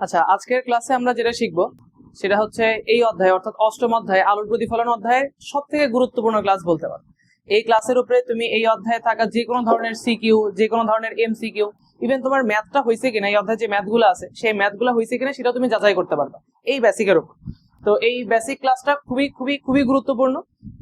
আচ্ছা আজকের ক্লাসে আমরা যেটা শিখব, সেটা হচ্ছে এই অধ্যায়, অর্থাৎ অষ্টম অধ্যায়, আলোর প্রতিফলন অধ্যায়ের সব থেকে গুরুত্বপূর্ণ ক্লাস বলতে পারো। এই ক্লাসের উপরে তুমি এই অধ্যায়ে থাকা যে কোনো ধরনের সিকিউ যে কোনো ধরনের এম সিকিউ ইভেন তোমার ম্যাথটা হয়েছে কিনা, এই অধ্যায়ে যে ম্যাথগুলো আছে, সেই ম্যাথগুলো হয়েছে কিনা, সেটা তুমি যাচাই করতে পারবে। এই বেসিকের উপর। তো এই বেসিক ক্লাসটা খুবই খুবই খুবই গুরুত্বপূর্ণ।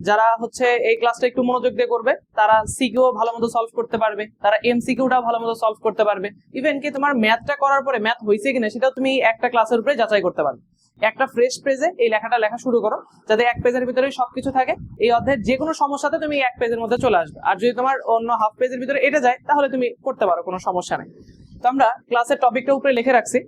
যারা হচ্ছে এই ক্লাসটা একটু মনোযোগ দিয়ে করবে, তারা সিকিউ ভালো মতো সলভ করতে পারবে, তারা এমসিকিউটাও ভালো মতো সলভ করতে পারবে। ইভেন কি তোমার ম্যাথটা করার পরে ম্যাথ হয়েছে কিনা, সেটাও তুমি একটা ক্লাসের উপরে যাচাই করতে পারবে। একটা ফ্রেশ পেজে এই লেখাটা লেখা শুরু করো, যাতে এক পেজের ভিতরে সবকিছু থাকে। এই অধ্যায়ের যে কোনো সমস্যাতে তুমি এক পেজের মধ্যে চলে আসবে। আর যদি তোমার অন্য হাফ পেজের ভিতরে এটা যায়, তাহলে তুমি করতে পারো, কোনো সমস্যা নেই। তো আমরা ক্লাসের টপিকটা উপরে লিখে রাখছি।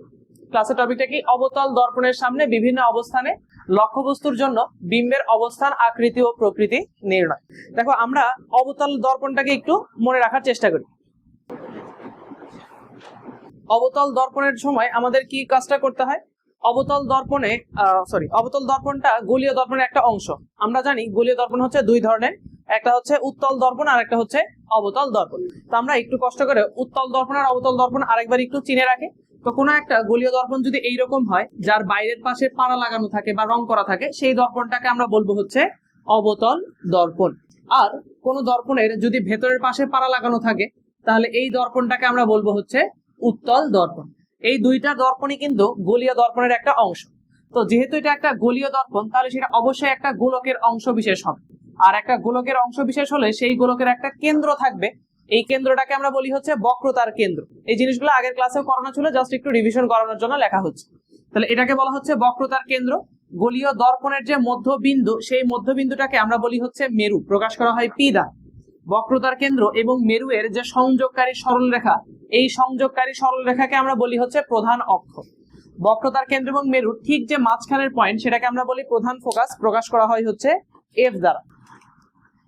ক্লাসের টপিকটা কি? অবতল দর্পণের সামনে বিভিন্ন অবস্থানে লক্ষ্যবস্তুর জন্য বিম্বের অবস্থান, আকৃতি ও প্রকৃতি নির্ণয়। দেখো, আমরা অবতল দর্পণটাকে একটু মনে রাখার চেষ্টা করি। অবতল দর্পণের সময় আমাদের কি কাজটা করতে হয়? অবতল দর্পণে সরি অবতল দর্পণটা গোলীয় দর্পণের একটা অংশ। আমরা জানি গোলীয় দর্পণ হচ্ছে দুই ধরনের। একটা হচ্ছে উত্তল দর্পণ আর একটা হচ্ছে অবতল দর্পণ। তো আমরা একটু কষ্ট করে উত্তল দর্পণ আর অবতল দর্পণ আরেকবার একটু চিনে রাখি। তো কোনো একটা গোলীয় দর্পণ যদি এইরকম হয়, যার বাইরের পাশে পাড়া লাগানো থাকে বা রং করা থাকে, সেই দর্পণটাকে আমরা বলব হচ্ছে অবতল দর্পণ। আর কোন দর্পণের যদি ভেতরের পাশে পাড়া লাগানো থাকে, তাহলে এই দর্পণটাকে আমরা বলব হচ্ছে উত্তল দর্পণ। এই দুইটা দর্পণই কিন্তু গোলীয় দর্পণের একটা অংশ। তো যেহেতু এটা একটা গোলীয় দর্পণ, তাহলে সেটা অবশ্যই একটা গোলকের অংশ বিশেষ হবে। আর একটা গোলকের অংশ বিশেষ হলে সেই গোলকের একটা কেন্দ্র থাকবে এই কেন্দ্রটাকে আমরা বলি হচ্ছে বক্রতার কেন্দ্র। এই জিনিসগুলো আগের ক্লাসেও করানো ছিল জাস্ট একটু রিভিশন করানোর জন্য লেখা হচ্ছে। তাহলে এটাকে বলা হচ্ছে বক্রতার কেন্দ্র। গোলীয় দর্পণের যে মধ্যবিন্দু, সেই মধ্যবিন্দুটাকে আমরা বলি হচ্ছে মেরু। প্রকাশ করা হয় পি দ্বারা। বক্রতার কেন্দ্র এবং মেরু এর যে সংযোগকারী সরলরেখা, এই সংযোগকারী সরলরেখাকে আমরা বলি হচ্ছে প্রধান অক্ষ। বক্রতার কেন্দ্র এবং মেরু ঠিক যে মাঝখানের পয়েন্ট সেটাকে আমরা বলি প্রধান ফোকাস প্রকাশ করা হয় হচ্ছে এফ দ্বারা।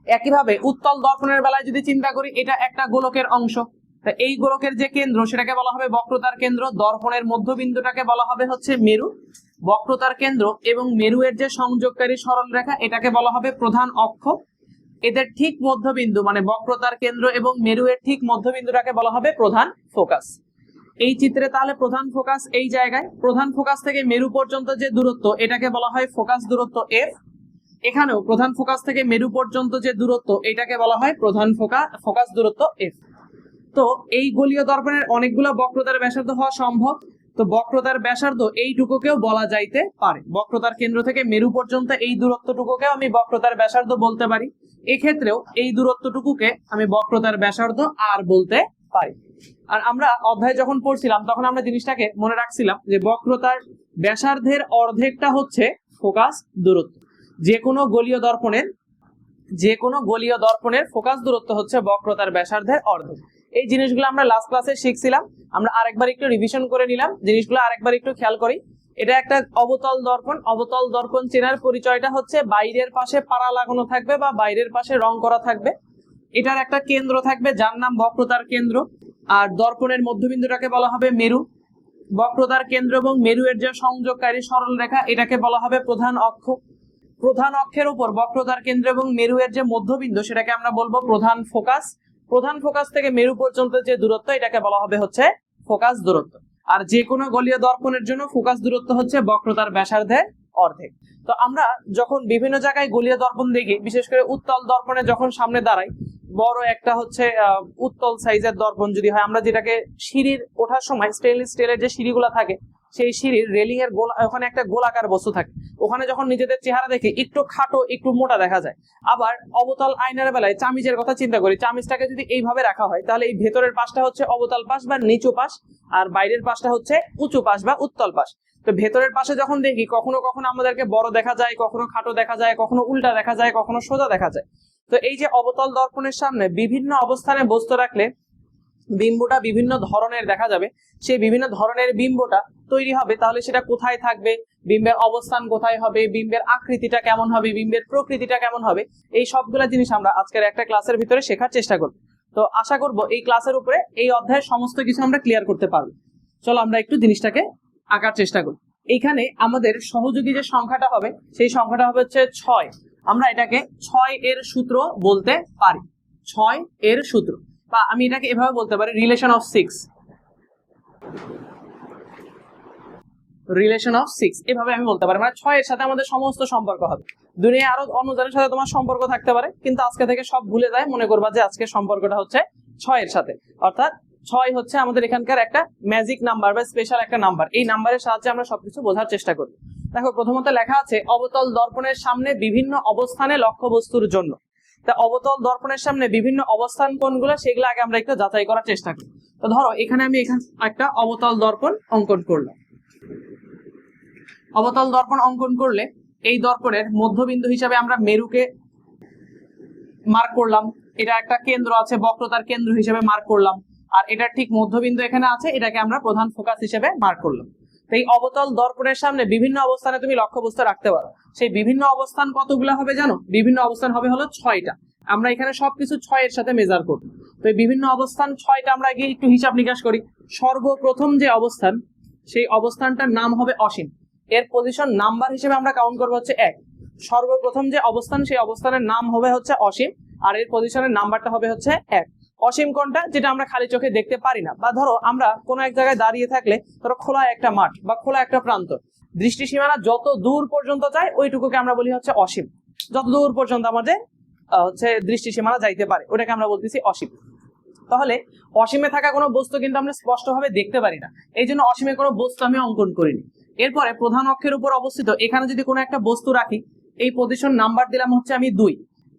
একইভাবে উত্তল দর্পণের বেলায় যদি চিন্তা করি, এটা একটা গোলকের অংশ। তা এই গোলকের যে কেন্দ্র, সেটাকে বলা হবে বক্রতার কেন্দ্র। দর্পণের মধ্যবিন্দুটাকে বলা হবে হচ্ছে মেরু। বক্রতার কেন্দ্র এবং মেরু এর যে সংযোগকারী সরল রেখা এটাকে বলা হবে প্রধান অক্ষ। এদের ঠিক মধ্যবিন্দু মানে বক্রতার কেন্দ্র এবং মেরু এর ঠিক মধ্যবিন্দুটাকে বলা হবে প্রধান ফোকাস। এই চিত্রে তাহলে প্রধান ফোকাস এই জায়গায়। প্রধান ফোকাস থেকে মেরু পর্যন্ত যে দূরত্ব, এটাকে বলা হয় ফোকাস দূরত্ব এফ এখানেও প্রধান ফোকাস থেকে মেরু পর্যন্ত যে দূরত্ব, এটাকে বলা হয় প্রধান ফোকাস ফোকাস দূরত্ব এফ তো এই গোলীয় দর্পণের অনেকগুলো বক্রতার ব্যাসার্ধ হওয়া সম্ভব। তো বক্রতার ব্যাসার্ধ এইটুকুকেও বলা যাইতে পারে। বক্রতার কেন্দ্র থেকে মেরু পর্যন্ত এই দূরত্বটুকুকেও আমি বক্রতার ব্যাসার্ধ বলতে পারি। এক্ষেত্রেও এই দূরত্বটুকুকে আমি বক্রতার ব্যাসার্ধ আর বলতে পারি। আর আমরা অধ্যায় যখন পড়ছিলাম, তখন আমরা জিনিসটাকে মনে রাখছিলাম যে বক্রতার ব্যাসার্ধের অর্ধেকটা হচ্ছে ফোকাস দূরত্ব। যে কোনো গলীয় দর্পণের যে কোনো গলীয় দর্পণের ফোকাস দূরত্ব হচ্ছে বক্রতার ব্যাসার্ধের অর্ধেক। এই জিনিসগুলো আমরা লাস্ট ক্লাসে শিখছিলাম। আমরা আরেকবার একটু রিভিশন করে নিলাম। জিনিসগুলো আরেকবার একটু খেয়াল করি। এটা একটা অবতল দর্পণ। অবতল দর্পণ চেনার পরিচয়টা হচ্ছে বাইরের পাশে পাড়া লাগানো থাকবে বা বাইরের পাশে রং করা থাকবে। এটার একটা কেন্দ্র থাকবে, যার নাম বক্রতার কেন্দ্র। আর দর্পণের মধ্যবিন্দুটাকে বলা হবে মেরু। বক্রতার কেন্দ্র এবং মেরু এর যে সংযোগকারী সরল রেখা এটাকে বলা হবে প্রধান অক্ষ। প্রধান অক্ষের উপর বক্রতার কেন্দ্র এবং মেরু এর যে মধ্যবিন্দু, সেটাকে আমরা বলব প্রধান ফোকাস। প্রধান ফোকাস থেকে মেরু পর্যন্ত যে দূরত্ব, এটাকে বলা হবে হচ্ছে ফোকাস দূরত্ব। আর যে কোনো গলীয় দর্পণের জন্য ফোকাস দূরত্ব হচ্ছে বক্রতার ব্যাসার্ধের অর্ধেক। তো আমরা যখন বিভিন্ন জায়গায় গলীয় দর্পণ দেখি, বিশেষ করে উত্তল দর্পণে যখন সামনে দাঁড়াই, বড় একটা হচ্ছে উত্তল সাইজের দর্পণ যদি হয়, আমরা যেটাকে সিঁড়ির ওঠার সময় স্টেনলেস স্টিলের যে সিঁড়িগুলো থাকে সেই সিঁড়ির রেলিং এর গোলা, ওখানে একটা গোলাকার বস্তু থাকে। ওখানে যখন নিজেদের চেহারা দেখি, একটু খাটো, একটু মোটা দেখা যায়। আবার অবতল আয়নার বেলায় চামিজের কথা চিন্তা করি। চামিজটাকে যদি এইভাবে রাখা হয়, তাহলে এই ভেতরের পাশটা হচ্ছে অবতল পাশ বা নিচু পাশ, আর বাইরের পাশটা হচ্ছে উঁচু পাশ বা উত্তল পাশ। তো ভেতরের পাশে যখন দেখি, কখনো কখনো আমাদেরকে বড় দেখা যায়, কখনো খাটো দেখা যায়, কখনো উল্টা দেখা যায়, কখনো সোজা দেখা যায়। তো এই যে অবতল দর্পণের সামনে বিভিন্ন অবস্থানে বস্তু রাখলে বিম্বটা বিভিন্ন ধরনের দেখা যাবে। সেই বিভিন্ন ধরনের বিম্বটা তৈরি হবে, তাহলে সেটা কোথায় থাকবে? বিম্বের অবস্থান কোথায় হবে? বিম্বের আকৃতিটা কেমন হবে? বিম্বের প্রকৃতিটা কেমন হবে? এই সবগুলা জিনিস আমরা আজকের একটা ক্লাসের ভিতরে শেখার চেষ্টা করব। তো আশা করব এই ক্লাসের উপরে এই অধ্যায়ের সমস্ত কিছু আমরা ক্লিয়ার করতে পারব। চলো আমরা একটু জিনিসটাকে আঁকার চেষ্টা করি। এইখানে আমাদের সহযোগী যে সংখ্যাটা হবে, সেই সংখ্যাটা হবে হচ্ছে ছয়। আমরা এটাকে ছয় এর সূত্র বলতে পারি। ছয় এর সূত্র। বা আমি এটাকে এভাবে বলতে পারি relation of six relation of six এভাবে আমি বলতে পারি। মানে ছয়ের সাথে আমাদের সমস্ত সম্পর্ক হবে। দুনিয়ায় আরও অন্যজনের সাথে তোমার সম্পর্ক থাকতে পারে, কিন্তু আজকে থেকে সব ভুলে যায়। মনে করবা যে আজকে সম্পর্কটা হচ্ছে ছয়ের সাথে। অর্থাৎ ছয় হচ্ছে আমাদের এখানকার একটা ম্যাজিক নাম্বার বা স্পেশাল একটা নাম্বার এই নাম্বারের সাহায্যে আমরা সবকিছু বোঝার চেষ্টা করি। দেখো, প্রথমত লেখা আছে, অবতল দর্পণের সামনে বিভিন্ন অবস্থানে লক্ষ্য বস্তুর জন্য। তা অবতল দর্পণের সামনে বিভিন্ন অবস্থান কোনগুলো সেগুলো আগে আমরা একটু যাচাই করার চেষ্টা করি। তো ধরো, এখানে আমি এখানে একটা অবতল দর্পণ অঙ্কন করলাম। অবতল দর্পণ অঙ্কন করলে এই দর্পণের মধ্যবিন্দু হিসাবে আমরা মেরুকে মার্ক করলাম। এটা একটা কেন্দ্র আছে, বক্রতার কেন্দ্র হিসেবে মার্ক করলাম। আর এটার ঠিক মধ্যবিন্দু এখানে আছে, এটাকে আমরা প্রধান ফোকাস হিসেবে মার্ক করলাম। তো এই অবতল দর্পণের সামনে বিভিন্ন অবস্থানে তুমি লক্ষ্যবস্তু রাখতে পারো। সেই বিভিন্ন অবস্থান কতগুলো হবে জানো? বিভিন্ন অবস্থান হবে হলো ছয়টা। আমরা এখানে সবকিছু ছয়ের সাথে মেজার করব। তো এই বিভিন্ন অবস্থান ছয়টা আমরা আগে একটু হিসাব নিকাশ করি। সর্বপ্রথম যে অবস্থান, সেই অবস্থানটার নাম হবে অসীম। এর পজিশন নাম্বার হিসেবে আমরা কাউন্ট করব হচ্ছে এক। সর্বপ্রথম যে অবস্থান, সেই অবস্থানের নাম হবে হচ্ছে অসীম। আর এর পজিশনের নাম্বারটা হবে হচ্ছে এক। অসীম কোনটা যেটা আমরা খালি চোখে দেখতে পারি না। বা ধরো আমরা কোনো এক জায়গায় দাঁড়িয়ে থাকলে ধরো খোলা একটা মাঠ বা খোলা একটা প্রান্ত দৃষ্টি সীমানা যত দূর পর্যন্ত যায় ওইটুকুকে আমরা বলি হচ্ছে অসীম। যত দূর পর্যন্ত আমাদের হচ্ছে দৃষ্টি সীমানা যাইতে পারে, ওটাকে আমরা বলতেছি অসীম। তাহলে অসীমে থাকা কোনো বস্তু কিন্তু আমরা স্পষ্টভাবে দেখতে পারি না। এই জন্য অসীমে কোনো বস্তু আমি অঙ্কন করিনি। এরপরে প্রধান অক্ষের উপর অবস্থিত, এখানে যদি কোনো একটা বস্তু রাখি, এই পজিশন নাম্বার দিলাম হচ্ছে আমি দুই।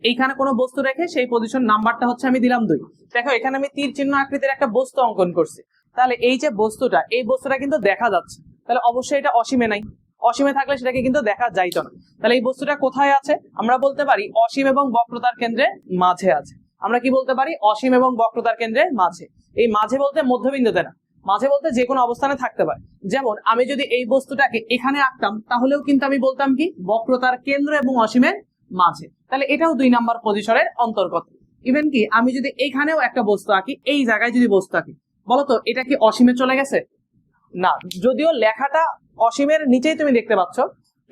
এইখানে কোনো বস্তু রেখে সেই পজিশন নাম্বারটা হচ্ছে আমি দিলাম দুই। দেখো, এখানে আমি তীর চিহ্ন আকৃতির একটা বস্তু অঙ্কন করছি। তাহলে এই যে বস্তুটা, এই বস্তুটা কিন্তু দেখা যাচ্ছে। তাহলে অবশ্যই এটা অসীমে নাই। অসীমে থাকলে সেটাকে কিন্তু দেখা যাইতো না। তাহলে এই বস্তুটা কোথায় আছে? আমরা বলতে পারি অসীম এবং বক্রতার কেন্দ্রে মাঝে আছে। আমরা কি বলতে পারি? অসীম এবং বক্রতার কেন্দ্রের মাঝে। এই মাঝে বলতে মধ্যবিন্দুতে না। মাঝে বলতে যে কোনো অবস্থানে থাকতে পারে। যেমন, আমি যদি এই বস্তুটাকে এখানে আঁকতাম, তাহলেও কিন্তু আমি বলতাম কি? বক্রতার কেন্দ্র এবং অসীমের মাঝে। তাহলে এটাও দুই নাম্বার পজিশনের অন্তর্গত। ইভেন কি, আমি যদি এইখানেও একটা বস্তু আঁকি, এই জায়গায় যদি বস্তু আঁকি, বলতো, এটা কি অসীমে চলে গেছে? না, যদিও লেখাটা অসীমের নিচেই তুমি দেখতে পাচ্ছ,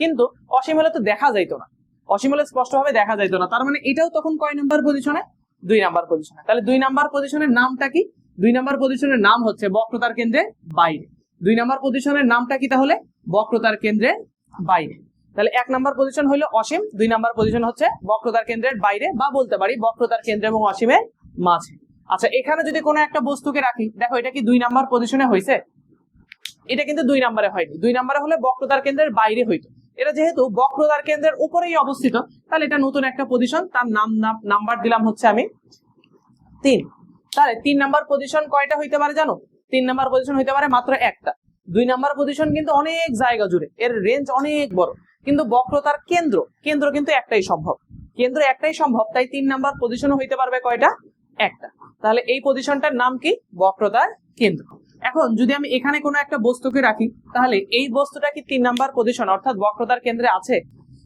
কিন্তু অসীম হলে তো দেখা যাইতো না। অসীম হলে স্পষ্টভাবে দেখা যাইতো না। তার মানে এটাও তখন কয় নাম্বার পজিশনে দুই নাম্বার পজিশনে তাহলে দুই নাম্বার পজিশনের নামটা কি? দুই নাম্বার পজিশনের নাম হচ্ছে বক্রতার কেন্দ্রে বাইরে। দুই নাম্বার পজিশনের নামটা কি তাহলে? বক্রতার কেন্দ্রে বাইরে। তাহলে এক নাম্বার পজিশন হলো অসীম, দুই নাম্বার পজিশন হচ্ছে বক্রতার কেন্দ্রের বাইরে বা বলতে পারি বক্রতার কেন্দ্র এবং অসীমের মাঝে। আচ্ছা এখানে যদি কোনো একটা বস্তুকে রাখি, দেখো এটা কি দুই নাম্বার পজিশনে হয়েছে এটা কিন্তু দুই নাম্বারে হয়নি। দুই নাম্বারে হলে বক্রতার কেন্দ্রের বাইরে হইতো। এটা যেহেতু বক্রতার কেন্দ্রের উপরেই অবস্থিত, তাহলে এটা নতুন একটা পজিশন তার নাম নাম্বার দিলাম হচ্ছে আমি তিন। তাহলে তিন নাম্বার পজিশন কয়টা হইতে পারে জানো? তিন নাম্বার পজিশন হইতে পারে মাত্র একটা। দুই নাম্বার পজিশন কিন্তু অনেক জায়গা জুড়ে, এর রেঞ্জ অনেক বড়। কিন্তু বক্রতার কেন্দ্র কেন্দ্র কিন্তু একটাই সম্ভব। কেন্দ্র একটাই সম্ভব, তাই তিন নাম্বার পজিশন হইতে পারবে কয়টা? একটা। তাহলে এই পজিশনটার নাম কি? বক্রতার কেন্দ্র। এখন যদি আমি এখানে কোনো একটা বস্তুকে রাখি, তাহলে এই বস্তুটা কি তিন নাম্বার পজিশন অর্থাৎ বক্রতার কেন্দ্রে আছে?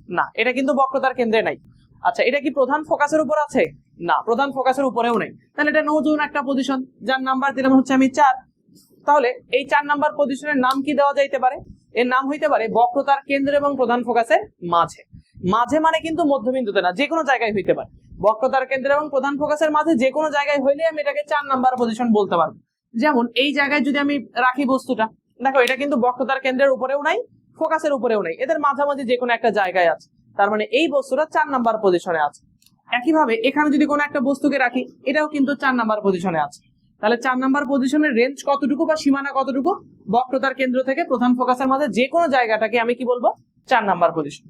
না, এটা কিন্তু বক্রতার কেন্দ্রে নাই। আচ্ছা এটা কি প্রধান ফোকাসের উপর আছে? না, প্রধান ফোকাসের উপরেও নেই। তাহলে এটা নতুন একটা পজিশন যার নাম্বার দিলাম হচ্ছে আমি চার। তাহলে এই চার নাম্বার পজিশনের নাম কি দেওয়া যাইতে পারে? এর নাম হইতে পারে বক্রতার কেন্দ্র এবং প্রধান ফোকাসের মাঝে। মাঝে মানে কিন্তু মধ্যবিন্দুতে না যে কোনো জায়গায় হইতে পারে। বক্রতার কেন্দ্র এবং প্রধান ফোকাসের মাঝে যে কোনো জায়গায় হইলে আমি এটাকে চার নাম্বার পজিশন বলতে পারব। যেমন এই জায়গায় যদি আমি রাখি বস্তুটা, দেখো এটা কিন্তু বক্রতার কেন্দ্রের উপরেও নাই, ফোকাসের উপরেও নাই। এদের মাঝামাঝি যে কোনো একটা জায়গায় আছে। তার মানে এই বস্তুটা চার নাম্বার পজিশনে আছে। একইভাবে এখানে যদি কোনো একটা বস্তুকে রাখি, এটাও কিন্তু চার নাম্বার পজিশনে আছে। তাহলে চার নাম্বার পজিশনের রেঞ্জ কতটুকু বা সীমানা কতটুকু? বক্রতার কেন্দ্র থেকে প্রধান ফোকাসের মাঝে যে কোনো জায়গাটাকে আমি কি বলব? চার নাম্বার পজিশন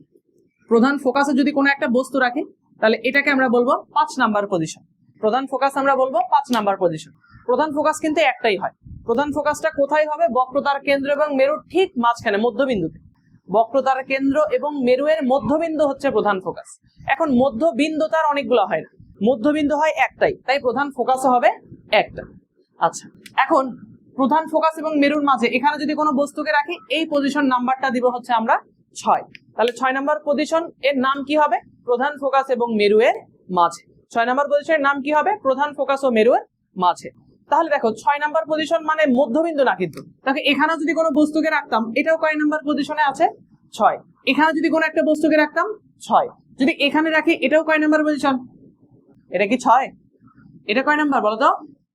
প্রধান ফোকাসে যদি কোনো একটা বস্তু রাখি, তাহলে এটাকে আমরা বলব পাঁচ নাম্বার পজিশন প্রধান ফোকাস আমরা বলব পাঁচ নাম্বার পজিশন প্রধান ফোকাস কিন্তু একটাই হয়। প্রধান ফোকাসটা কোথায় হবে? বক্রতার কেন্দ্র এবং মেরুর ঠিক মাঝখানে, মধ্যবিন্দুতে। বক্রতার কেন্দ্র এবং মেরুয়ের মধ্যবিন্দু হচ্ছে প্রধান ফোকাস এখন মধ্যবিন্দু তার অনেকগুলো হয় না। মধ্যবিন্দু হয় একটাই, তাই প্রধান ফোকাসও হবে একটা। আচ্ছা। এখন প্রধান ফোকাস এবং মেরুর মাঝে এখানে যদি কোনো বস্তুকে রাখি, এই পজিশন নাম্বারটা দিব হচ্ছে আমরা ছয়। তাহলে ছয় নাম্বার পজিশন এর নাম কি হবে? প্রধান ফোকাস এবং মেরু এর মাঝে। ছয় নাম্বার পজিশনের নাম কি হবে? প্রধান ফোকাস ও মেরুয়ের মাঝে। তাহলে দেখো, ছয় নাম্বার পজিশন মানে মধ্যবিন্দু না কিন্তু। দেখো, এখানেও যদি কোনো বস্তুকে রাখতাম, এটাও কয় নাম্বার পজিশনে আছে? ছয়। এখানে যদি কোনো একটা বস্তুকে রাখতাম, ছয়। যদি এখানে রাখি, এটাও কয় নাম্বার পজিশন এটা কি ছয়? এটা কয় নাম্বার বলো তো?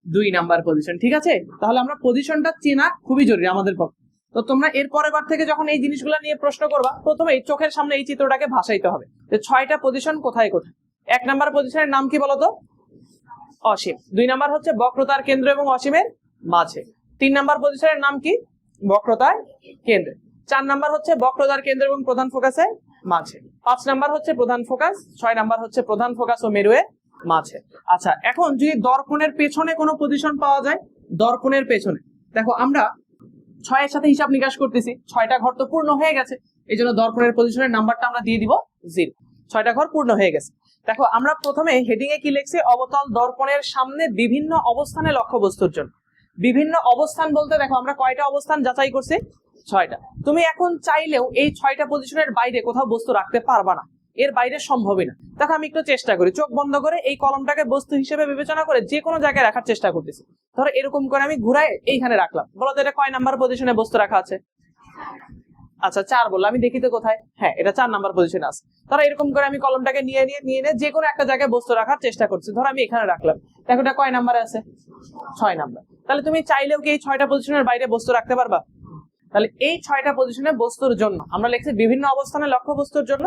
দুই নাম্বার পজিশন ঠিক আছে? তাহলে আমরা পজিশনটা চেনা খুবই জরুরি আমাদের পক্ষে। তো তোমরা এর পরের বার থেকে যখন এই জিনিসগুলো নিয়ে প্রশ্ন করবা প্রথমে এই চোখের সামনে এই চিত্রটাকে ভাসাইতে হবে। যে ছয়টা পজিশন কোথায় কোথায়? এক নাম্বার পজিশনের নাম কি বলতো? অসীম। দুই নাম্বার হচ্ছে বক্রতার কেন্দ্র এবং অসীমের মাঝে। তিন নাম্বার পজিশনের নাম কি? বক্রতার কেন্দ্র। চার নাম্বার হচ্ছে বক্রতার কেন্দ্র এবং প্রধান ফোকাসের মাঝে। পাঁচ নাম্বার হচ্ছে প্রধান ফোকাস ছয় নাম্বার হচ্ছে প্রধান ফোকাস ও মেরুয়ের মাঝে। আচ্ছা এখন যদি দর্পণের পেছনে কোনো পজিশন পাওয়া যায়, দর্পণের পেছনে। দেখো, আমরা ছয়ের সাথে হিসাব নিকাশ করতেছি। ছয়টা ঘর তো পূর্ণ হয়ে গেছে। এই জন্য দর্পণের পজিশনের নাম্বারটা আমরা দিয়ে দিব জিরো ছয়টা ঘর পূর্ণ হয়ে গেছে। দেখো, আমরা প্রথমে হেডিং এ কি লিখছি? অবতল দর্পণের সামনে বিভিন্ন অবস্থানে লক্ষ্যবস্তুর জন্য। বিভিন্ন অবস্থান বলতে, দেখো, আমরা কয়টা অবস্থান যাচাই করছি? ছয়টা। তুমি এখন চাইলেও এই ছয়টা পজিশনের বাইরে কোথাও বস্তু রাখতে পারবা না। এর বাইরে সম্ভবই না। দেখো, আমি একটু চেষ্টা করি। চোখ বন্ধ করে এই কলমটাকে বস্তু হিসেবে বিবেচনা করে যে কোনো জায়গায় রাখার চেষ্টা করতেছি। ধরো, এরকম করে আমি ঘুরাই এইখানে রাখলাম। বলো তো, এটা কয় নাম্বার পজিশনে বস্তু রাখা আছে? আচ্ছা চার বললাম আমি দেখি তো কোথায়? হ্যাঁ এটা চার নাম্বার পজিশনে আছে। ধরো, এরকম করে আমি কলমটাকে নিয়ে নিয়ে নিয়ে নিয়ে যে কোনো একটা জায়গায় বস্তু রাখার চেষ্টা করছি। ধরো, আমি এখানে রাখলাম। দেখো, এটা কয় নাম্বার আছে? ছয় নাম্বার। তাহলে তুমি চাইলেও কি এই ছয়টা পজিশনের বাইরে বস্তু রাখতে পারবা? তাহলে এই ছয়টা পজিশনে বস্তুর জন্য, আমরা লিখছি বিভিন্ন অবস্থানে লক্ষ্য বস্তুর জন্য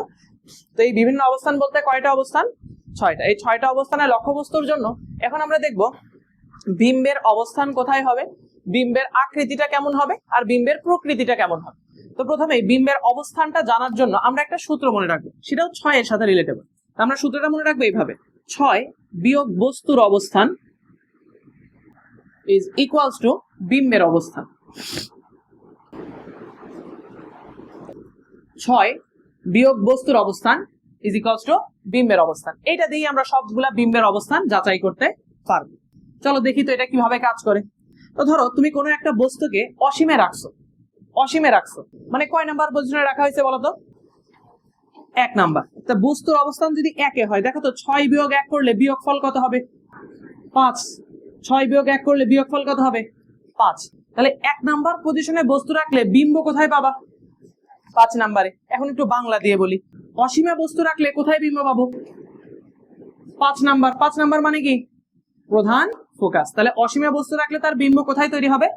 তো এই বিভিন্ন অবস্থান বলতে কয়টা অবস্থান? ছয়টা। এই ছয়টা অবস্থানে লক্ষ্য বস্তুর জন্য এখন আমরা দেখব বিম্বের অবস্থান কোথায় হবে, বিম্বের আকৃতিটা কেমন হবে আর বিম্বের প্রকৃতিটা কেমন হবে। তো প্রথমে বিম্বের অবস্থানটা জানার জন্য আমরা একটা সূত্র মনে রাখব। সেটাও ছয়ের সাথে রিলেটেবল আমরা সূত্রটা মনে রাখব এইভাবে। ছয় বিয়োগ বস্তুর অবস্থান ইজ ইকুয়ালস টু বিম্বের অবস্থান। ছয় বিয়োগ বস্তুর অবস্থান ইজ ইকুয়ালস টু বিম্বের অবস্থান। এটা দিয়ে আমরা সবগুলা বিম্বের অবস্থান যাচাই করতে পারব। চলো দেখি তো এটা কীভাবে কাজ করে। তো ধরো, তুমি কোনো একটা বস্তুকে অসীমে রাখছো। অসীমে রাখছো। মানে কয় নাম্বার পজিশনে রাখা হয়েছে বলো তো এক নাম্বার। তা বস্তুর অবস্থান যদি একে হয়, দেখো তো, ছয় বিয়োগ এক করলে বিয়োগ ফল কত হবে? পাঁচ। ছয় বিয়োগ এক করলে বিয়োগ ফল কত হবে? পাঁচ। তাহলে এক নাম্বার পজিশনে বস্তু রাখলে বিম্ব কোথায় পাবা? পাঁচ নাম্বারে। এখন একটু বাংলা দিয়ে বলি। অসীমে বস্তু রাখলে কোথায় বিম্ব পাবো? পাঁচ নাম্বার। পাঁচ নাম্বার মানে কি? প্রধান ফোকাস। তাহলে অসীমে বস্তু রাখলে তার বিম্ব কোথায় তৈরি হবে?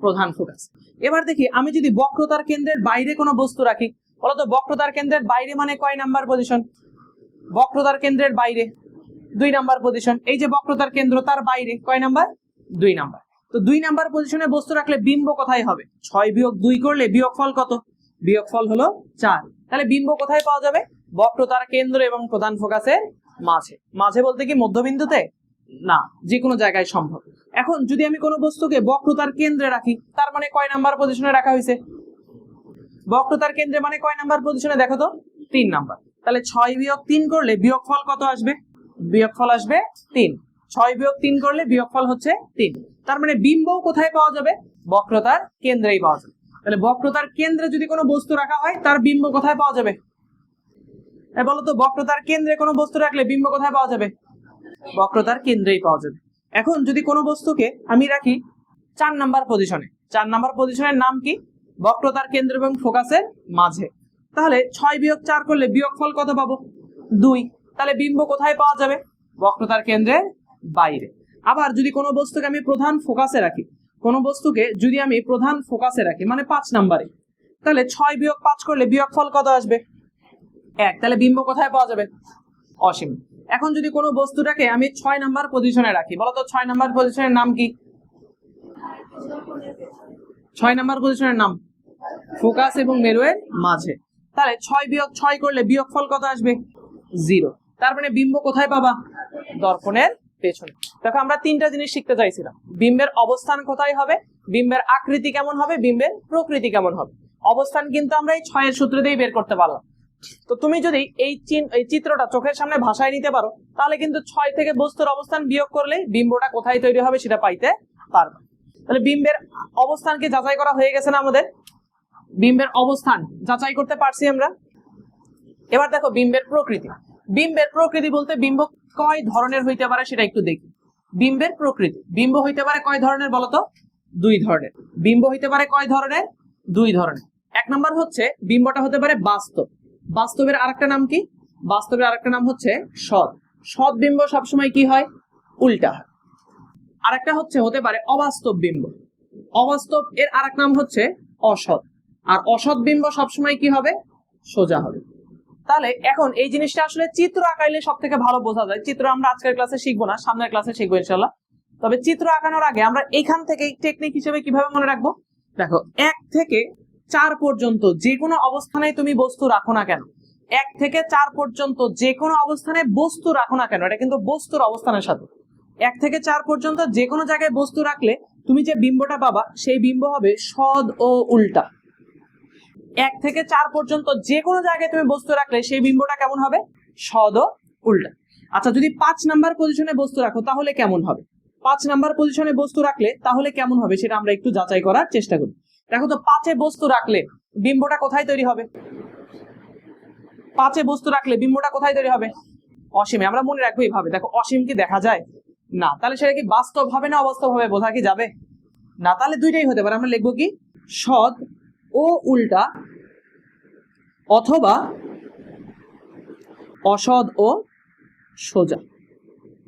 প্রধান ফোকাস। এবার দেখি, আমি যদি বক্রতার কেন্দ্রের বাইরে কোনো বস্তু রাখি, বলতো বক্রতার কেন্দ্রের বাইরে মানে কয় নাম্বার পজিশন বক্রতার কেন্দ্রের বাইরে, দুই নাম্বার পজিশন এই যে বক্রতার কেন্দ্র তার বাইরে, কয় নাম্বার? দুই নাম্বার। তো দুই নাম্বার পজিশনে বস্তু রাখলে বিম্ব কোথায় হবে? ছয় বিয়োগ দুই করলে বিয়োগ ফল কত? বিয়োগ ফল হলো চার। তাহলে বিম্ব কোথায় পাওয়া যাবে? বক্রতার কেন্দ্র এবং প্রধান ফোকাসের মাঝে। মাঝে বলতে কি মধ্যবিন্দুতে? না যে কোনো জায়গায় সম্ভব। এখন যদি আমি কোনো বস্তুকে বক্রতার কেন্দ্রে রাখি, তার মানে কয় নাম্বার পজিশনে রাখা হয়েছে? বক্রতার কেন্দ্রে মানে কয় নাম্বার পজিশনে দেখো তো, তিন নাম্বার। তাহলে ছয় বিয়োগ তিন করলে বিয়োগ ফল কত আসবে? বিয়োগ ফল আসবে তিন। ছয় বিয়োগ তিন করলে বিয়োগ ফল হচ্ছে তিন। তার মানে বিম্ব কোথায় পাওয়া যাবে? বক্রতার কেন্দ্রেই পাওয়া যাবে। তাহলে বক্রতার কেন্দ্রে যদি কোনো বস্তু রাখা হয়, তার বিম্ব কোথায় পাওয়া যাবে? বলো তো, বক্রতার কেন্দ্রে কোনো বস্তু রাখলে বিম্ব কোথায় পাওয়া যাবে? বক্রতার কেন্দ্রেই পাওয়া যাবে। এখন যদি কোনো বস্তুকে আমি রাখি চার নাম্বার পজিশনে, চার নাম্বার পজিশনের নাম কি? বক্রতার কেন্দ্র এবং ফোকাসের মাঝে। তাহলে ছয় বিয়োগ চার করলে বিয়োগ ফল কত পাবো? দুই। তাহলে বিম্ব কোথায় পাওয়া যাবে? বক্রতার কেন্দ্রের বাইরে। আবার যদি কোনো বস্তুকে আমি প্রধান ফোকাসে রাখি কোনো বস্তুকে যদি আমি প্রধান ফোকাসে রাখি মানে পাঁচ নাম্বারে, তাহলে ছয় বিয়োগ পাঁচ করলে বিয়োগ ফল কত আসবে? এক, তাহলে বিম্ব কোথায় পাওয়া যাবে? অসীম। এখন যদি কোনো বস্তুটাকে আমি ছয় নাম্বার পজিশনে রাখি, বলতো ছয় নাম্বার পজিশনের নাম কি? ছয় নাম্বার পজিশনের নাম ফোকাস এবং মেরুয়ের মাঝে। তাহলে ছয় বিয়োগ ছয় করলে বিয়োগ ফল কত আসবে? জিরো তার মানে বিম্ব কোথায় পাবা? দর্পণের পেছনে। দেখো, আমরা তিনটা জিনিস শিখতে চাইছিলাম। বিম্বের অবস্থান কোথায় হবে? বিম্বের আকৃতি কেমন হবে? বিম্বের প্রকৃতি কেমন হবে? অবস্থান কিন্তু আমরা এই ছয়ের সূত্র দিয়েই বের করতে পারলাম। তো তুমি যদি এই এই চিত্রটা চোখের সামনে ভাষায় নিতে পারো, তাহলে কিন্তু ছয় থেকে বস্তুর অবস্থান বিয়োগ করলে বিম্বটা কোথায় তৈরি হবে সেটা পাইতে পারবে। তাহলে বিম্বের অবস্থানকে যাচাই করা হয়ে গেছে না আমাদের? বিম্বের অবস্থান যাচাই করতে পারছি আমরা। এবার দেখো, বিম্বের প্রকৃতি। বিম্বের প্রকৃতি বলতে বিম্ব কয় ধরনের হইতে পারে সেটা একটু দেখি। বিম্বের প্রকৃতি, বিম্ব হইতে পারে কয় ধরনের বলতো? দুই ধরনের। বিম্ব হইতে পারে কয় ধরনের? দুই ধরনের। এক নম্বর হচ্ছে বিম্বটা হতে পারে বাস্তব। বাস্তবের আরেকটা নাম কি? বাস্তবের আরেকটা নাম হচ্ছে সৎ। সৎ বিম্ব সবসময় কি হয়? উল্টা হয়। আরেকটা হচ্ছে, হতে পারে অবাস্তব বিম্ব। অবাস্তব এর আরেক নাম হচ্ছে অসৎ। আর অসৎ বিম্ব সবসময় কি হবে? সোজা হবে। তাহলে এখন এই জিনিসটা আসলে চিত্র আঁকাইলে সব থেকে ভালো বোঝা যায়। চিত্র আমরা আজকের ক্লাসে শিখব না, সামনের ক্লাসে শিখব ইনশাল্লাহ তবে চিত্র আঁকানোর আগে আমরা এইখান থেকে টেকনিক হিসেবে কীভাবে মনে রাখব? দেখো, এক থেকে চার পর্যন্ত যে কোনো অবস্থানে তুমি বস্তু রাখো না কেন। এক থেকে চার পর্যন্ত যে কোনো অবস্থানে বস্তু রাখো না কেন, এটা কিন্তু বস্তুর অবস্থানের সাথে। এক থেকে চার পর্যন্ত যে কোনো জায়গায় বস্তু রাখলে তুমি যে বিম্বটা পাবা, সেই বিম্ব হবে সদ ও উল্টা। এক থেকে চার পর্যন্ত যে কোনো জায়গায় তুমি বস্তু রাখলে সেই বিম্বটা কেমন হবে? সদ উল্টা। আচ্ছা যদি পাঁচ নাম্বার পজিশনে বস্তু রাখো, তাহলে কেমন হবে? পাঁচ নাম্বার পজিশনে বস্তু রাখলে তাহলে কেমন হবে সেটা আমরা একটু যাচাই করার চেষ্টা করি। দেখো তো, পাঁচে বস্তু রাখলে বিম্বটা কোথায় তৈরি হবে? পাঁচে বস্তু রাখলে বিম্বটা কোথায় তৈরি হবে? অসীমে। আমরা মনে রাখব এইভাবে। দেখো, অসীম কি দেখা যায়? না। তাহলে সেটা কি বাস্তব হবে না অবাস্তব হবে? বোঝা কি যাবে? না, তাহলে দুইটাই হতে পারে। আমরা লিখব কি? সৎ ও উল্টা অথবা অসদ ও সোজা।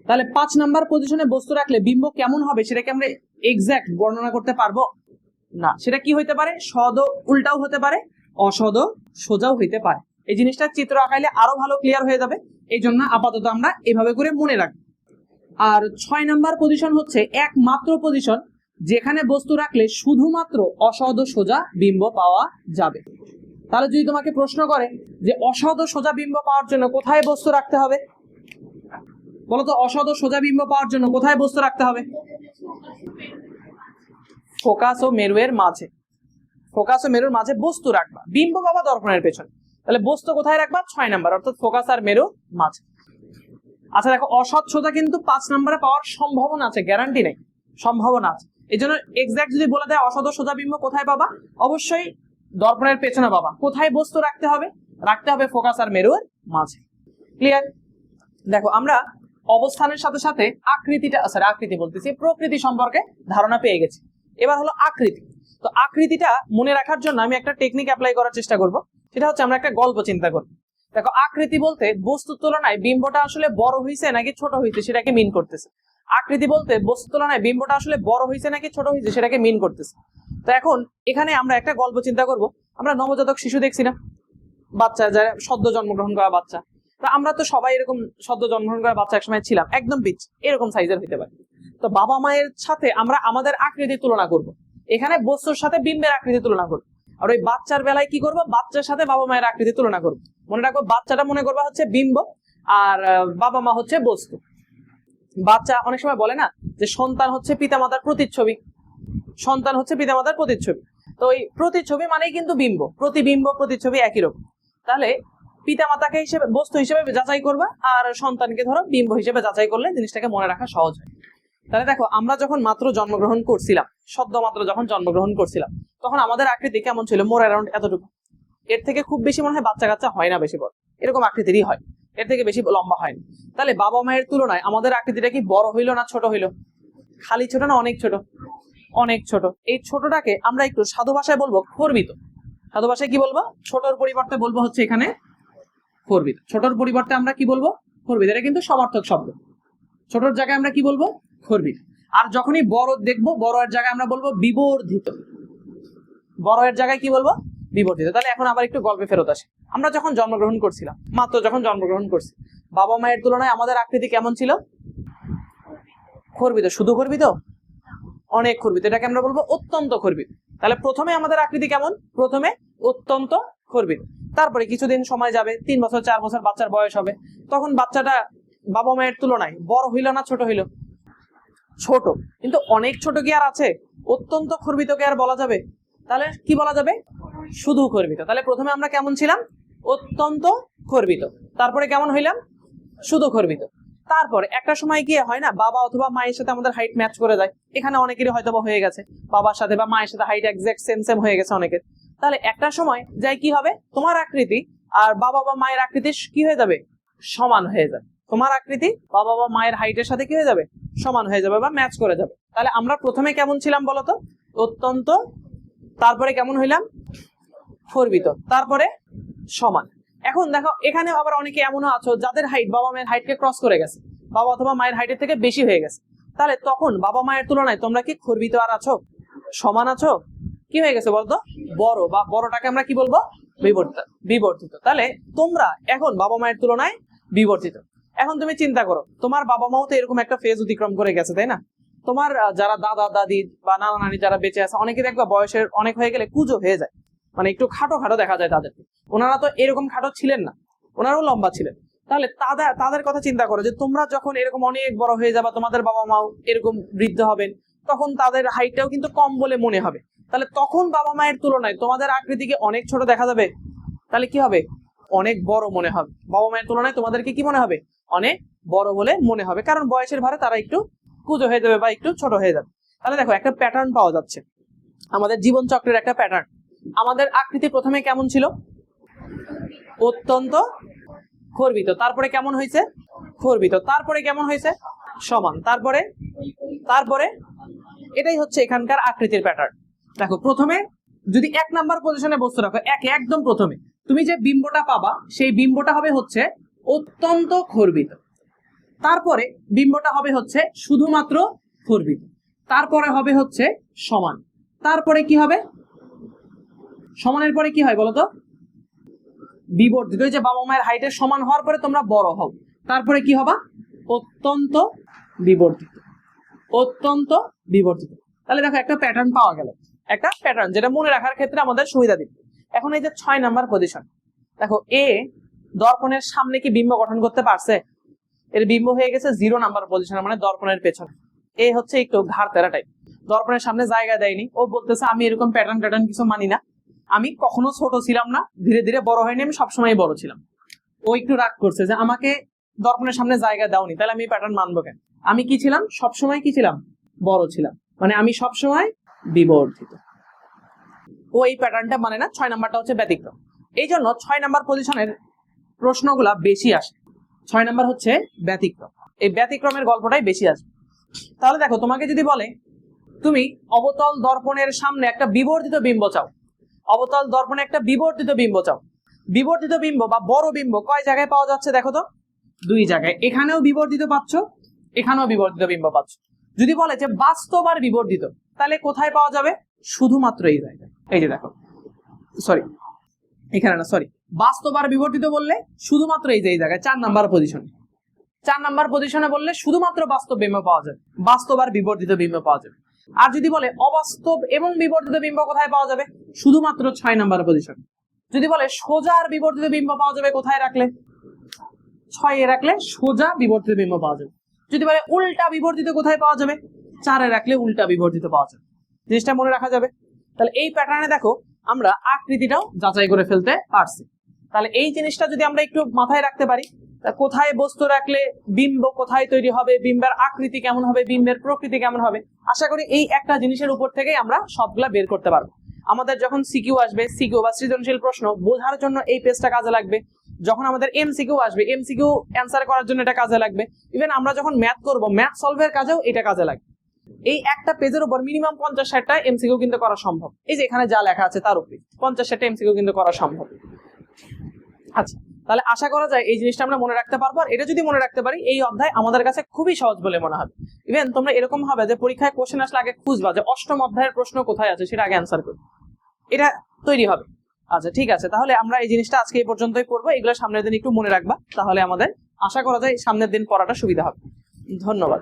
তাহলে পাঁচ নাম্বার পজিশনে বস্তু রাখলে বিম্ব কেমন হবে সেটাকে আমরা এক্স্যাক্ট বর্ণনা করতে পারব? না, সেটা কি হইতে পারে? সদ উল্টাও হতে পারে অসদ সোজাও হইতে পারে। এই জিনিসটা চিত্র আঁকাইলে আরও ভালো ক্লিয়ার হয়ে যাবে। এই জন্য আপাতত আমরা এভাবে করে মনে রাখব। আর ছয় নাম্বার পজিশন হচ্ছে একমাত্র পজিশন যেখানে বস্তু রাখলে শুধুমাত্র অসদ সোজা বিম্ব পাওয়া যাবে। তাহলে যদি তোমাকে প্রশ্ন করে যে অসদ সোজা বিম্ব পাওয়ার জন্য কোথায় বস্তু রাখতে হবে? বলতো অসদ সোজা বিম্ব পাওয়ার জন্য কোথায় বস্তু রাখতে হবে? ফোকাস ও মেরুয়ের মাঝে। ফোকাস ও মেরুর মাঝে বস্তু রাখবা। বিম্ব পাবা দর্পণের পেছনে। তাহলে বস্তু কোথায় রাখবা? ছয় নাম্বার, অর্থাৎ ফোকাস আর মেরু মাঝে। আচ্ছা দেখো, অসৎ সোজা কিন্তু পাঁচ নম্বরে পাওয়ার সম্ভাবনা আছে, গ্যারান্টি নেই। সম্ভাবনা আছে। এই জন্য এক্সাক্ট যদি বলে দেয় অসৎ ও সোজা বিম্ব কোথায় পাবা অবশ্যই দর্পণের পেছনে পাবা কোথায় বস্তু রাখতে হবে? রাখতে হবে ফোকাস আর মেরুর মাঝে। ক্লিয়ার দেখো, আমরা অবস্থানের সাথে সাথে আকৃতিটা সরি আকৃতি বলতেছি, প্রকৃতি সম্পর্কে ধারণা পেয়ে গেছি। এবার হলো আকৃতি। তো আকৃতিটা মনে রাখার জন্য আমি একটা টেকনিক অ্যাপ্লাই করার চেষ্টা করব। সেটা হচ্ছে আমরা একটা গল্প চিন্তা করব দেখো, আকৃতি বলতে বস্তুর তুলনায় বিম্বটা আসলে বড় হয়েছে নাকি ছোট হয়েছে সেটাকে মিন করতেছে। আকৃতি বলতে বস্তুর তুলনায় বিম্বটা আসলে বড় হয়েছে নাকি ছোট হয়েছে সেটাকে মিন করতেছে। তো এখন এখানে আমরা একটা গল্প চিন্তা করব। আমরা নবজাতক শিশু দেখছি না। বাচ্চা, যারা সদ্য জন্মগ্রহণ করা বাচ্চা। তা আমরা তো সবাই এরকম সদ্য জন্মগ্রহণ করা বাচ্চা একসময় ছিলাম। একদম পিচ এরকম সাইজের হতে পারে। তো বাবা মায়ের সাথে আমরা আমাদের আকৃতি তুলনা করব। এখানে বস্তুর সাথে বিম্বের আকৃতি তুলনা করব। আর ওই বাচ্চার বেলায় কি করব? বাচ্চার সাথে বাবা মায়ের আকৃতি তুলনা করব। মনে রাখব বাচ্চাটা মনে করবা হচ্ছে বিম্ব, আর বাবা মা হচ্ছে বস্তু। বাচ্চা অনেক সময় বলে না যে সন্তান হচ্ছে পিতামাতার প্রতিচ্ছবি। সন্তান হচ্ছে পিতামাতার প্রতিচ্ছবি। তো ওই প্রতিচ্ছবি মানেই কিন্তু বিম্ব। প্রতিবিম্ব, প্রতিচ্ছবি একই রকম। তাহলে পিতামাতাকে হিসেবে, বস্তু হিসেবে যাচাই করবা আর সন্তানকে ধরো বিম্ব হিসেবে যাচাই করলে জিনিসটাকে মনে রাখা সহজ হয়। তাহলে দেখো, আমরা যখন মাত্র জন্মগ্রহণ করছিলাম, সদ্য মাত্র যখন জন্মগ্রহণ করছিলাম, তখন আমাদের আকৃতি কেমন ছিল? মোর অ্যারাউন্ড এতটুকু। এর থেকে খুব বেশি মনে হয় বাচ্চা কাচ্চা হয় না বেশি বড়। এরকম আকৃতিরই হয়। এর থেকে বেশি লম্বা হয় না তাহলে বাবা মায়ের তুলনায় আমাদের আকৃতিটা কি বড় হইল না ছোট হইল? খালি ছোট না অনেক ছোট? অনেক ছোট। এই ছোটটাকে আমরা একটু সাধু ভাষায় বলব খর্বিত। সাধু ভাষায় কি বলব? ছোটর পরিবর্তে বলব হচ্ছে এখানে খর্বিত। ছোটর পরিবর্তে আমরা কি বলব? খর্বিত। এটা কিন্তু সমার্থক শব্দ। ছোটর জায়গায় আমরা কি বলব? খর্বিত। আর যখনই বড় দেখব, বড় এর জায়গায় আমরা বলব বিবর্ধিত। বড় এর জায়গায় কি বলব? বিবর্ধিত তাহলে এখন আবার একটু গল্পে ফেরত আসে। আমরা যখন জন্মগ্রহণ করছিলাম, মাত্র যখন জন্মগ্রহণ করছি বাবা মায়ের তুলনায় আমাদের আকৃতি কেমন ছিল? খর্বিত, শুধু খর্বিত? অনেক খর্বিত। এটাকে আমরা বলব অত্যন্ত খর্বিত। তাহলে প্রথমে আমাদের আকৃতি কেমন? প্রথমে অত্যন্ত খর্বিত। তারপরে কিছুদিন সময় যাবে, তিন বছর, চার বছর বাচ্চার বয়স হবে। তখন বাচ্চাটা বাবা মায়ের তুলনায় বড় হইল না ছোট হইল? ছোট। কিন্তু অনেক ছোট কি আর আছে? অত্যন্ত খর্বিত কি আর বলা যাবে? তাহলে কি বলা যাবে? শুধু খর্বিত। তাহলে প্রথমে আমরা কেমন ছিলাম? অত্যন্ত খর্বিত। তারপরে কেমন হইলাম? শুধু খর্বিত। তারপরে একটা সময় গিয়ে হয় না, বাবা অথবা মায়ের সাথে আমাদের হাইট ম্যাচ করে যায়। এখানে অনেকেরই হয়তো বা হয়ে গেছে। বাবার সাথে বা মায়ের সাথে হাইট একজ্যাক্ট সেম সেম হয়ে গেছে অনেকের। তাহলে একটা সময় যাই কি হবে? তোমার আকৃতি আর বাবা বা মায়ের আকৃতি কি হয়ে যাবে? সমান হয়ে যাবে। তোমার আকৃতি, বাবা বা মায়ের হাইটের সাথে কি হয়ে যাবে? সমান হয়ে যাবে বা ম্যাচ করে যাবে। তাহলে আমরা প্রথমে কেমন ছিলাম বলতো? অত্যন্ত। তারপরে কেমন হইলাম? খর্বিত। তারপরে সমান। এখন দেখো, এখানে আবার অনেকে এমনও আছো, যাদের হাইট বাবা মায়ের হাইটকে ক্রস করে গেছে, বাবা অথবা মায়ের হাইটের থেকে বেশি হয়ে গেছে। তাহলে তখন বাবা মায়ের তুলনায় তোমরা কি খর্বিত আর আছো? সমান আছো? কি হয়ে গেছে বলতো? বড়, বা বড়টাকে আমরা কি বলব? বিবর্তিত বিবর্তিত। তাহলে তোমরা এখন বাবা মায়ের তুলনায় বিবর্তিত। এখন তুমি চিন্তা করো, তোমার বাবা মাও তো এরকম একটা ফেজ অতিক্রম করে গেছে, তাই না? তোমার যারা দাদা, দাদি বা নানা নানি যারা বেঁচে আছে, অনেকে দেখবা বয়সের অনেক হয়ে গেলে কুজো হয়ে যায়। মানে একটু খাটো খাটো দেখা যায় তাদেরকে। ওনারা তো এরকম খাটো ছিলেন না। ওনারাও লম্বা ছিলেন। তাহলে তাদের তাদের কথা চিন্তা করো যে তোমরা যখন এরকম অনেক বড় হয়ে যাবা, তোমাদের বাবা মাও এরকম বৃদ্ধ হবেন, তখন তাদের হাইটটাও কিন্তু কম বলে মনে হবে। তাহলে তখন বাবা মায়ের তুলনায় তোমাদের আকৃতিকে অনেক ছোট দেখা যাবে। তাহলে কি হবে? অনেক বড় মনে হবে। বাবা মায়ের তুলনায় তোমাদেরকে কি মনে হবে? অনেক বড় বলে মনে হবে। কারণ বয়সের ভারে তারা একটু কুজো হয়ে যাবে বা একটু ছোট হয়ে যাবে। তাহলে দেখো, একটা প্যাটার্ন পাওয়া যাচ্ছে। আমাদের জীবন চক্রের একটা প্যাটার্ন আমাদের আকৃতি প্রথমে কেমন ছিল? অত্যন্ত খর্বিত। তারপরে কেমন হয়েছে? খর্বিত। তারপরে কেমন হয়েছে? সমান। তারপরে? তারপরে? এটাই হচ্ছে এখানকার আকৃতির প্যাটার্ন দেখো, প্রথমে যদি এক নাম্বার পজিশনে বস্তু রাখো, এক, একদম প্রথমে, তুমি যে বিম্বটা পাবা, সেই বিম্বটা হবে হচ্ছে অত্যন্ত খর্বিত। তারপরে বিম্বটা হবে হচ্ছে শুধুমাত্র খর্বিত। তারপরে হবে হচ্ছে সমান। তারপরে কি হবে? সমানের পরে কি হয় বলতো? বিবর্তিত ওই যে বাবা মায়ের হাইটের সমান হওয়ার পরে তোমরা বড় হও। তারপরে কি হবা? অত্যন্ত বিবর্তিত অত্যন্ত বিবর্তিত তাহলে দেখো, একটা প্যাটার্ন পাওয়া গেল। একটা প্যাটার্ন যেটা মনে রাখার ক্ষেত্রে আমাদের সুবিধা দিবে। এখন এই যে ছয় নাম্বার পজিশন দেখো এ দর্পণের সামনে কি বিম্ব গঠন করতে পারছে? এর বিম্ব হয়ে গেছে জিরো নাম্বার পজিশন মানে দর্পণের পেছনে। এ হচ্ছে একটু ঘাড় তেরা টাইপ দর্পণের সামনে জায়গা দেয়নি। ও বলতেছে, আমি এরকম প্যাটার্ন প্যাটার্ন কিছু মানি না। আমি কখনো ছোট ছিলাম না, ধীরে ধীরে বড় হয়নি, আমি সবসময় বড় ছিলাম। ও একটু রাগ করছে যে আমাকে দর্পণের সামনে জায়গা দাওনি, তাহলে আমি প্যাটার্ন মানবো কেন? আমি কি ছিলাম? সবসময় কি ছিলাম? বড় ছিলাম। মানে আমি সবসময় বিবর্ধিত। ও এই প্যাটার্নটা মানে না, ছয় নাম্বারটা হচ্ছে ব্যতিক্রম। এই জন্য ছয় নাম্বার পজিশনের প্রশ্নগুলা বেশি আসে। ছয় নাম্বার হচ্ছে ব্যতিক্রম। এই ব্যতিক্রমের গল্পটাই বেশি আসবে তাহলে দেখো, তোমাকে যদি বলে, তুমি অবতল দর্পণের সামনে একটা বিবর্ধিত বিম্ব চাও অবতল দর্পণে একটা বিবর্তিত বিম্ব চাও। বিবর্তিত বিম্ব বা বড় বিম্ব কয় জায়গায় পাওয়া যাচ্ছে দেখো তো? দুই জায়গায়। এখানেও বিবর্তিত পাচ্ছ, এখানেও বিবর্তিত বিম্ব পাচ্ছ। যদি বলে যে বাস্তব আর বিবর্ধিত তাহলে কোথায় পাওয়া যাবে? শুধুমাত্র এই জায়গায়। এই যে দেখো সরি এখানে না সরি বাস্তব আর বিবর্তিত বললে শুধুমাত্র এই যে, এই জায়গায়, চার নাম্বার পজিশনে চার নাম্বার পজিশনে বললে শুধুমাত্র বাস্তব বিম্ব পাওয়া যাবে। বাস্তব আর বিবর্তিত বিম্ব পাওয়া যাবে। আর যদি বলে অবাস্তব এবং বিবর্তিত বিম্ব কোথায় পাওয়া যাবে? শুধুমাত্র ছয় নাম্বার পজিশন যদি বলে সোজা আর বিবর্তিত বিম্ব পাওয়া যাবে কোথায় রাখলে? ছয়ে রাখলে সোজা বিবর্তিত বিম্ব পাওয়া যাবে। যদি বলে উল্টা বিবর্তিত কোথায় পাওয়া যাবে? চারে রাখলে উল্টা বিবর্তিত পাওয়া যাবে। জিনিসটা মনে রাখা যাবে? তাহলে এই প্যাটার্নে দেখো, আমরা আকৃতিটাও যাচাই করে ফেলতে পারছি। তাহলে এই জিনিসটা যদি আমরা একটু মাথায় রাখতে পারি কোথায় বস্তু রাখলে বিম্ব কোথায় তৈরি হবে? বিম্বের আকৃতি কেমন হবে? বিম্বের প্রকৃতি কেমন হবে? আশা করি এই একটা জিনিসের উপর থেকেই আমরা সবগুলা বের করতে পারব। আমাদের যখন সিকিউ আসবে সিকিউ বা সৃজনশীল প্রশ্ন, বোঝার জন্য এই পেজটা কাজে লাগবে। যখন আমাদের এম এমসিকিউ আসবে এম এমসিকিউ অ্যান্সার করার জন্য এটা কাজে লাগবে। ইভেন আমরা যখন ম্যাথ করব ম্যাথ সলভের কাজেও এটা কাজে লাগবে। এই একটা পেজের উপর মিনিমাম পঞ্চাশ ষাটটা এমসিকিউ কিন্তু করা সম্ভব। এই যে এখানে যা লেখা আছে তার উপরে পঞ্চাশ ষাটটা এমসিকিউ কিন্তু করা সম্ভব। আচ্ছা তাহলে আশা করা যায় এই জিনিসটা আমরা মনে রাখতে পারব, আর এটা যদি মনে রাখতে পারি, এই অধ্যায় আমাদের কাছে খুবই সহজ বলে মনে হবে। ইভেন তোমরা এরকম হবে যে পরীক্ষায় কোশ্চেন আসলে আগে খুঁজবা যে অষ্টম অধ্যায়ের প্রশ্ন কোথায় আছে, সেটা আগে অ্যান্সার করবে এটা তৈরি হবে। আচ্ছা ঠিক আছে। তাহলে আমরা এই জিনিসটা আজকে এই পর্যন্তই পড়ব এগুলো সামনের দিন একটু মনে রাখবা। তাহলে আমাদের আশা করা যায় সামনের দিন পড়াটা সুবিধা হবে। ধন্যবাদ।